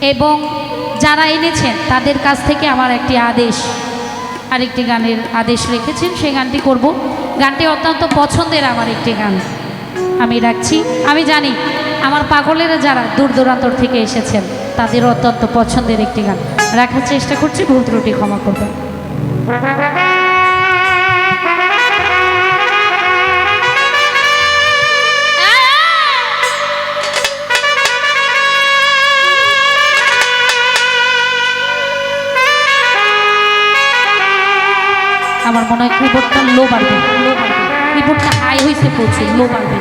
এবং যারা এনেছেন, তাদের কাছ থেকে আমার একটি আদেশ, আরেকটি গানের আদেশ রেখেছেন। সেই গানটি করব। গানটি অত্যন্ত পছন্দের আমার একটি গান। আমি রাখছি। আমি জানি আমার পাগলেরা যারা দূর দূরান্তর থেকে এসেছেন, তাদের অত্যন্ত পছন্দের একটি গান। রাখার চেষ্টা করছি, ভুল ক্ষমা করবেন। মনে হয় কিবোর্ডটা লো বাড়বে। কিবোর্ডটা হাই হয়েছে প্রচুর, লো বাড়বে।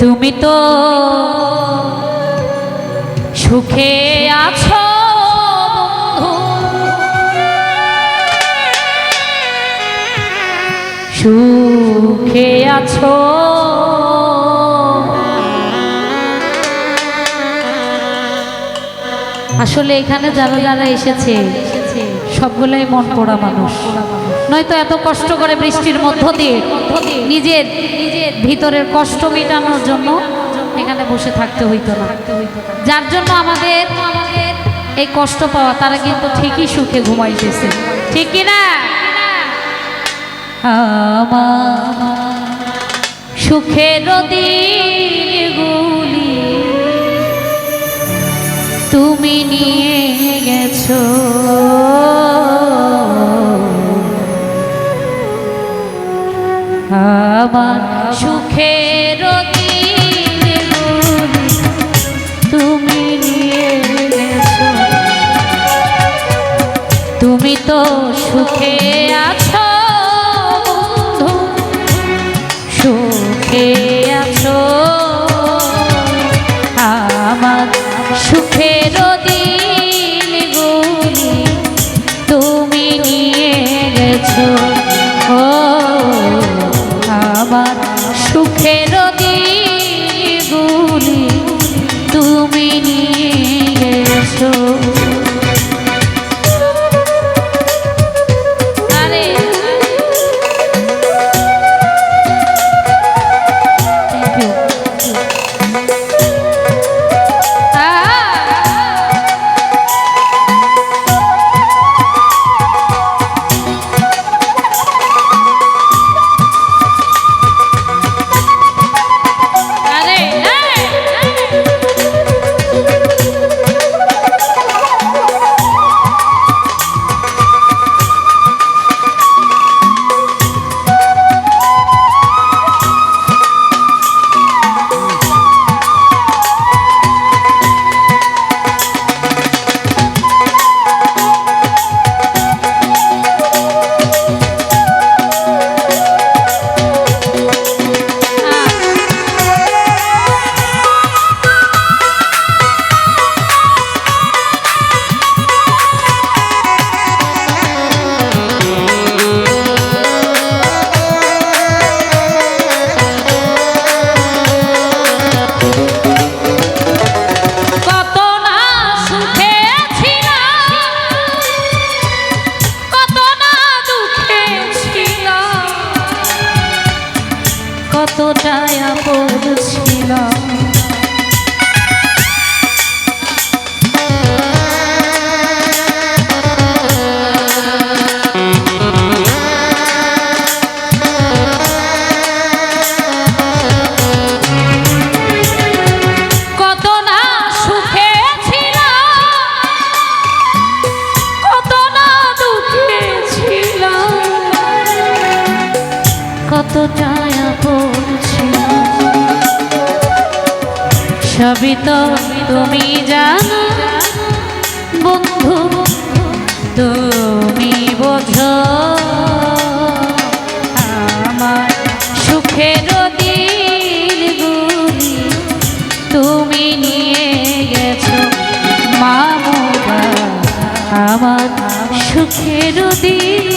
তুমি তো সুখে আছো, বন্ধু। সুখে আছো? আসলে এখানে যারা যারা এসেছে, সবগুলোই মন পোড়া মানুষ। নয়তো এত কষ্ট করে বৃষ্টির মধ্য দিয়ে নিজের নিজের ভিতরের কষ্ট মেটানোর জন্য এখানে বসে থাকতে হইতো না। যার জন্য আমাদের এই কষ্ট পাওয়া, তারা কিন্তু ঠিকই সুখে ঘুমাইতেছে। ঠিক কি না আমার সুখের দিনগুলি তুমি নিয়ে গেছো। আমার সুখের দিনগুলি তুমি নিয়ে গেছো। তুমি তো সুখে আছো। সুখে সবই তো তুমি জানো। বন্ধু, তুমি বোঝো। আমার সুখের দিনগুলি তুমি নিয়ে গেছো। মামুরা, আমার সুখের দিনগুলি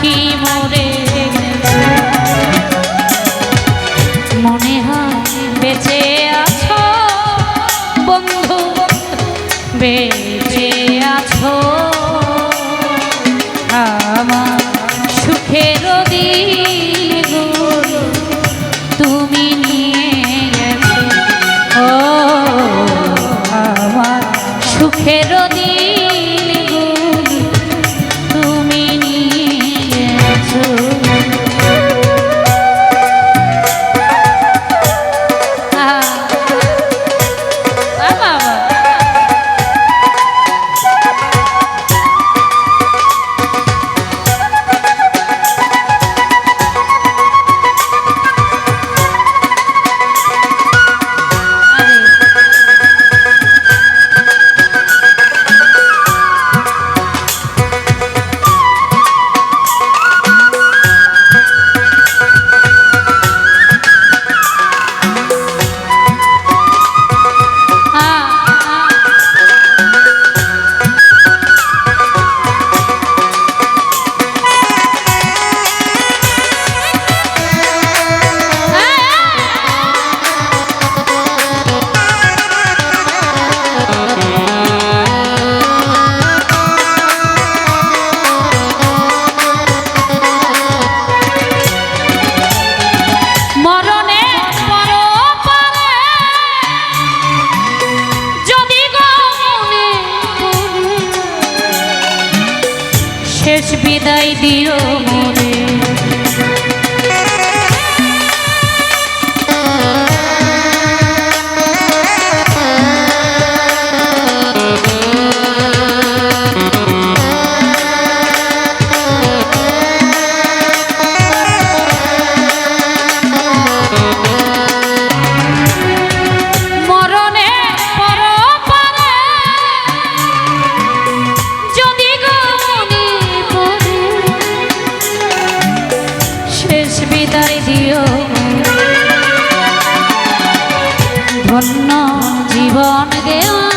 কি বিদায় দিও মন জীবন দেওয়া।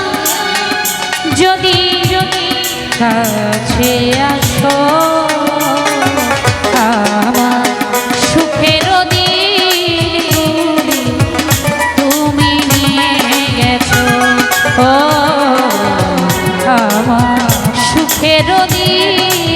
যদি কাছে আসো আমার তুমি নিয়ে গেছো। সুখের দিন।